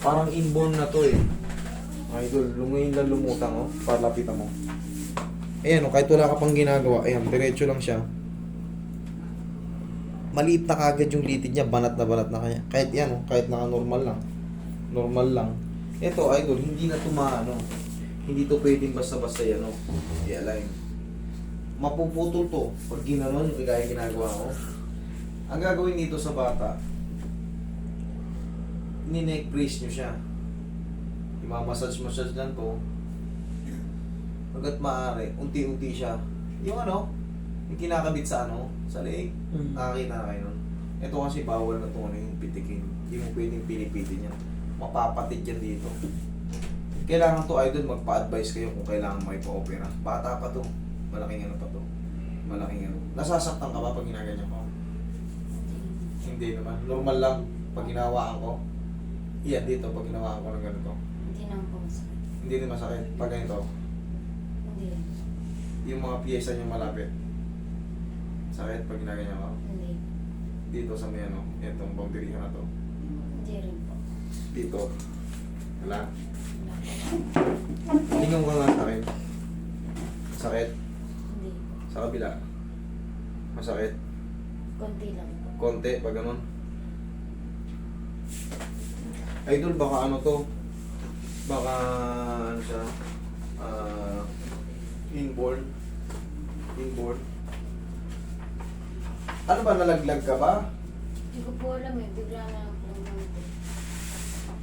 Parang inborn na to eh. Idol, lungayin lang lumutang oh. Parlapitan mo. Ayan oh, kahit wala ka pang ginagawa, ayan, diretso lang siya. Maliit na kagad yung litid niya, banat na banat na kaya. Kahit yan oh, kahit naka-normal lang. Normal lang. Ito, idol, hindi na tumaano. Hindi to pwedeng basta-basta yan oh. I-align. Mapuputol to pag ginanon, kaya ginagawa ko. Ang gagawin dito sa bata, ni-neck brace nyo siya. Imamassage-massage lang to. Hanggat maaari, unti-unti siya. Yung ano, yung kinakabit sa ano, sa leeg. Mm. Nakakita na kayo nun. Ito kasi bawal na to ano yung pitikin. Hindi mo pwedeng pinipitin yan. Mapapatid yan dito. Kailangan to idol magpa-advise kayo kung kailangan may pa-opera. Bata pa to. Malaking ano pa to. Malaking ano. Nasasaktan ka ba pag ginaganyan ko? Hindi naman. Normal lang pag ginawaan ko. Iyan dito pag ginawaan ko ng ganito. Hindi naman po masakit. Hindi din masakit. Pag ganito, Hindi rin. yung mga piyesa niya malapit. Sakit pag ginaganyan ko. Hindi. Dito sa may ano, itong boundary na to. Hindi rin po. Dito. Wala. Wala po. Lingaw ka nga sa akin. Sakit. Hindi. Sa kabila. Masakit. Konti lang po. Konti, pag ganun. Idol, baka ano to? Baka ano siya? Ah, inborn. Inborn. Ano ba, nalaglag ka ba? Hindi ko po alam eh. Bigla na ako.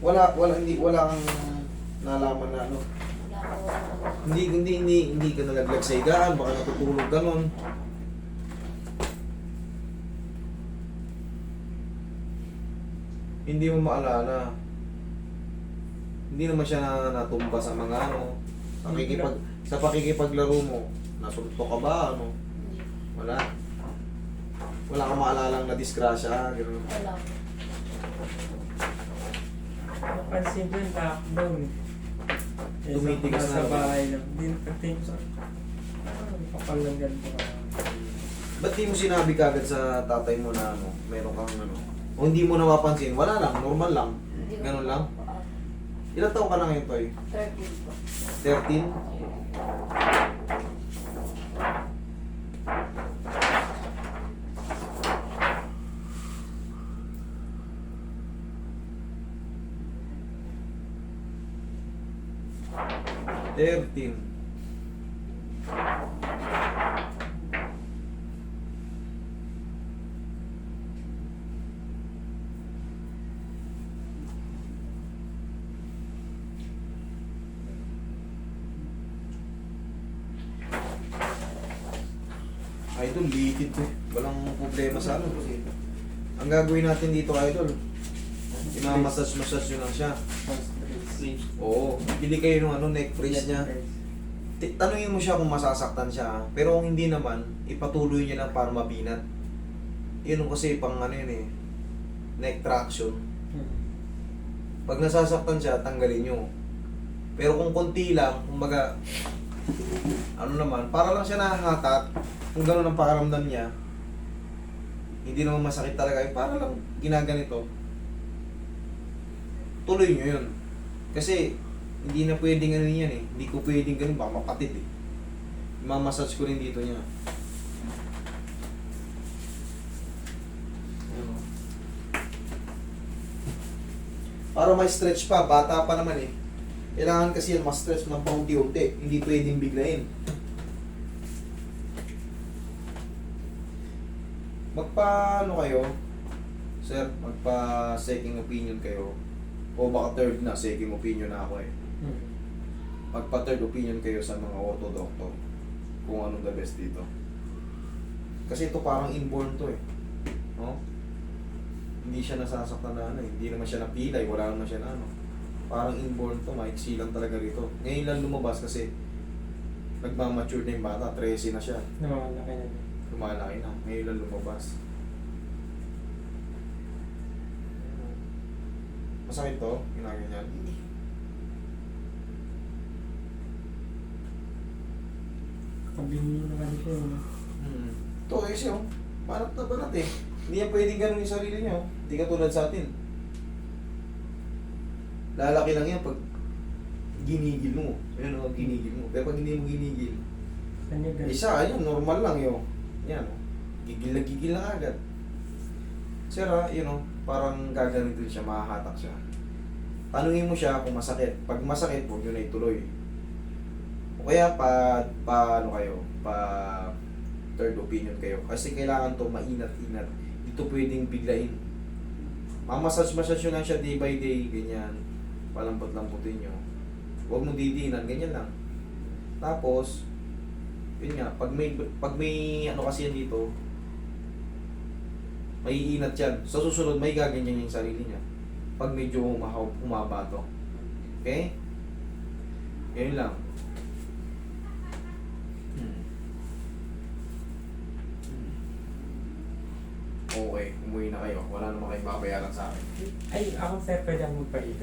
Wala, wala, hindi, wala kang nalaman na ano. Wala. Hindi, hindi, hindi, hindi ka nalaglag sa higaan, baka natutulog ka nun. Hindi mo maalala. Hindi naman siya na natumba sa mga ano. Pakikipag, sa pakikipaglaro mo, nasulto ka ba? Ano? Wala. Wala kang maalalang na disgrasya, gano'n. Wala. Napansin ko yung lockdown eh. Eh, Tumitigas sa, na. Bahay lang. Hindi nagtating sa... Ah, kapal ng ganito ka. Ba't di mo sinabi kagad sa tatay mo na ano, meron kang ano? O hindi mo napapansin, wala lang, normal lang. Hindi ko Ganun lang? Ilan taon ka na ngayon, Toy? 13 po. 13? Thirteen. Idol, litid to. Walang problema sa ano. Ang gagawin natin dito, Idol, imamassage-massage nyo lang siya. Oo, bili kayo ng ano, neck brace niya. Tanungin mo siya kung masasaktan siya. Pero kung hindi naman, ipatuloy niya lang para mabinat. Yun kasi pang ano yun eh, neck traction. Pag nasasaktan siya, tanggalin nyo. Pero kung konti lang, kumbaga, ano naman, para lang siya nahahatak, kung gano'n ang pakaramdam niya, hindi naman masakit talaga, eh, para lang ginaganito, tuloy nyo yun. Kasi, hindi na pwedeng ano yan eh, hindi ko pwedeng ganun, baka mapatid eh. Mamassage ko rin dito niya. Oh. Para may stretch pa, bata pa naman eh. Kailangan kasi yan ma-stretch ng paunti-unti. Hindi pwedeng biglayin. Magpa ano kayo? Sir, magpa second opinion kayo. O baka third na, second opinion na ako eh. Magpa third opinion kayo sa mga auto doctor. Kung anong the best dito. Kasi ito parang inborn to eh. No? Hindi siya nasasaktan na ano eh. Hindi naman siya napilay, wala naman siya na ano. Parang inborn to, maiksi lang talaga rito. Ngayon lang lumabas kasi nagmamature na yung bata, 13 na siya. Namalaki na. Lumalaki na. Ngayon lang lumabas. Masakit to, ginaganyan. Hindi. Kabinyo naman siya. eh. Hmm. Ito kasi oh, banat na banat eh. Hindi yan pwedeng ganun yung sarili niyo. Hindi ka tulad sa atin. Lalaki lang yan pag ginigil mo. Ayun o, ginigil mo. Pero pag hindi mo ginigil, Kanya ganun. isa, ayun, normal lang yun. Yan. Gigil na gigil na agad. Sir, ah, yun o, parang gaganin din siya, mahahatak siya. Tanungin mo siya kung masakit. Pag masakit, huwag yun na ituloy. O kaya pa, pa ano kayo, pa third opinion kayo. Kasi kailangan to mainat-inat. Dito pwedeng biglain. Mamasage-massage nyo lang siya day by day, ganyan. Palambot-lambutin nyo. Huwag mo didinan, ganyan lang. Tapos, yun nga, pag may, pag may ano kasi yan dito, may inat yan. Sa susunod, may gaganyan yung sarili niya. Pag medyo umahaw, umaba to. Okay? Ganyan lang. Hmm. Hmm. Okay, umuwi na kayo. Wala naman kayong babayaran sa akin. Ay, ako sir, pwede akong magpaiga.